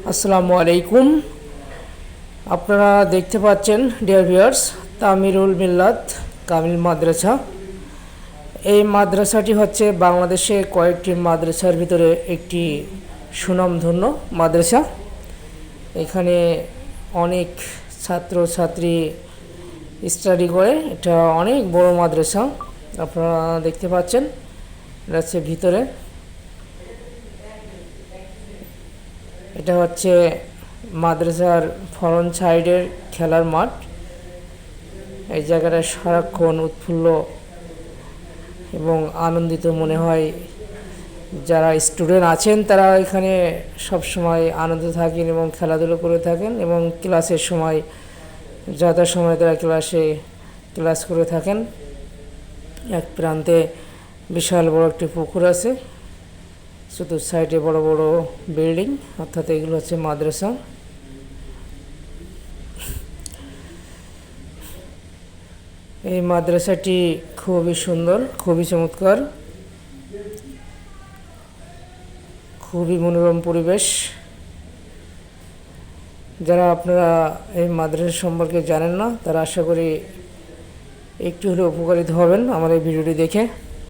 আসসালামু আলাইকুম। আপনারা দেখতে পাচ্ছেন ডিয়ার ভিউয়ার্স তামিরুল মিল্লাত, কামিল মাদ্রাসা। এই মাদ্রাসাটি হচ্ছে বাংলাদেশে কয়েকটি মাদ্রাসার ভিতরে একটি সুনামধন্য মাদ্রাসা। এখানে অনেক ছাত্র ছাত্রী স্টাডি করে। এটা অনেক বড় মাদ্রাসা, আপনারা দেখতে পাচ্ছেন, এটা হচ্ছে ভিতরে। এটা হচ্ছে মাদ্রাসার ফরন সাইডের খেলার মাঠ। এই জায়গাটা সারাক্ষণ উৎফুল্ল এবং আনন্দিত মনে হয়। যারা স্টুডেন্ট আছেন, তারা এখানে সবসময় আনন্দ থাকেন এবং খেলাধুলো করে থাকেন এবং ক্লাসের সময় যথা সময় তারা ক্লাসে, ক্লাস করে থাকেন। এক প্রান্তে বিশাল বড় একটি পুকুর আছে। চতুর্থ সাইডে বড় বড় বিল্ডিং, অর্থাৎ এগুলো হচ্ছে মাদ্রাসা। এই মাদ্রাসাটি খুবই সুন্দর, খুবই চমৎকার, খুবই মনোরম পরিবেশ। যারা আপনারা এই মাদ্রাসা সম্পর্কে জানেন না, তারা আশা করি একটু হলে উপকারিত হবেন আমার এই ভিডিওটি দেখে।